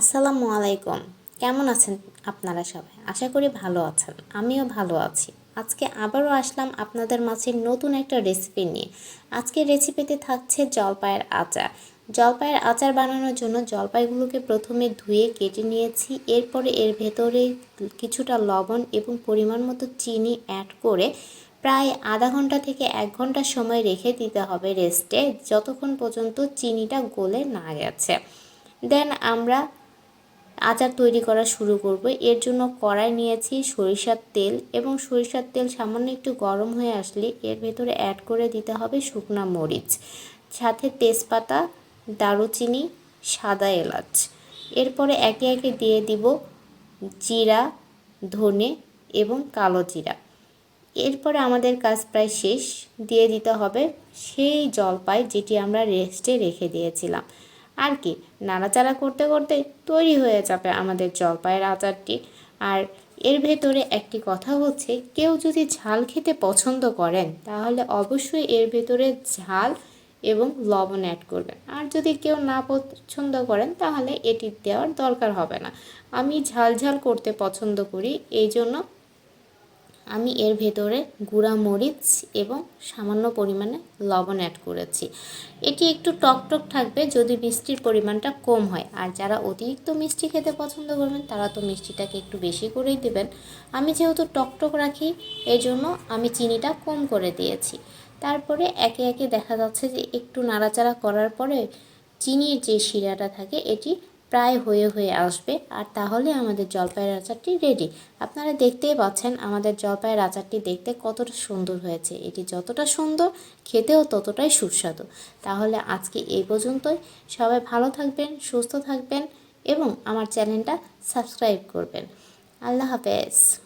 আসসালামু আলাইকুম। কেমন আছেন আপনারা সবাই? আশা করি ভালো আছেন। আমিও ভালো আছি। আজকে আবারও আসলাম আপনাদের মাঝে নতুন একটা রেসিপি নিয়ে। আজকের রেসিপিতে থাকছে জলপাইয়ের আচার। জলপাইয়ের আচার বানানোর জন্য জলপাইগুলোকে প্রথমে ধুয়ে কেটে নিয়েছি। এরপরে এর ভেতরে কিছুটা লবণ এবং পরিমাণ মতো চিনি অ্যাড করে প্রায় আধা ঘণ্টা থেকে এক ঘণ্টা সময় রেখে দিতে হবে রেস্টে যতক্ষণ পর্যন্ত চিনিটা গলে না গেছে। দেন আমরা আচার তৈরি করা শুরু করব। এর জন্য কড়াই নিয়েছি সরিষার তেল এবং সরিষার তেল সামান্য একটু গরম হয়ে আসলে এর ভেতরে অ্যাড করে দিতে হবে শুকনা মরিচ, সাথে তেজপাতা, দারুচিনি, সাদা এলাচ। এরপরে একে একে দিয়ে দিব জিরা, ধনে এবং কালো জিরা। এরপরে আমাদের কাজ প্রায় শেষ। দিয়ে দিতে হবে সেই জলপাই যেটি আমরা রেস্টে রেখে দিয়েছিলাম। আর কি? নাড়াচাড়া করতে করতে তৈরি হয়ে যাবে আমাদের জলপাইয়ের আচারটি। আর এর ভেতরে একটি কথা হচ্ছে, কেউ যদি ঝাল খেতে পছন্দ করেন, তাহলে অবশ্যই এর ভেতরে ঝাল এবং লবণ অ্যাড করবেন। আর যদি কেউ না পছন্দ করেন, তাহলে এটি দেওয়ার দরকার হবে না। আমি ঝাল ঝাল করতে পছন্দ করি, এই জন্য আমি এর ভেতরে গুঁড়া মরিচ এবং সামান্য পরিমাণে লবণ অ্যাড করেছি। এটি একটু টক টক থাকবে যদি মিষ্টির পরিমাণটা কম হয়। আর যারা অতিরিক্ত মিষ্টি খেতে পছন্দ করবেন, তারা তো মিষ্টিটাকে একটু বেশি করেই দেবেন। আমি যেহেতু টক টক রাখি এই জন্য আমি চিনিটা কম করে দিয়েছি। তারপরে একে একে দেখা যাচ্ছে যে একটু নাড়াচাড়া করার পরে চিনির যে শিরাটা থাকে, এটি প্রায় হয়ে হয়ে আসবে। আর তাহলে আমাদের জলপাইয়ের আচারটি রেডি আপনারা দেখতেই পাচ্ছেন আমাদের জলপাইয়ের আচারটি দেখতে কতটা সুন্দর হয়েছে। এটি যতটা সুন্দর, খেতেও ততটাই সুস্বাদু। তাহলে আজকে এই পর্যন্তই। সবাই ভালো থাকবেন, সুস্থ থাকবেন এবং আমার চ্যানেলটা সাবস্ক্রাইব করবেন। আল্লাহ হাফেজ।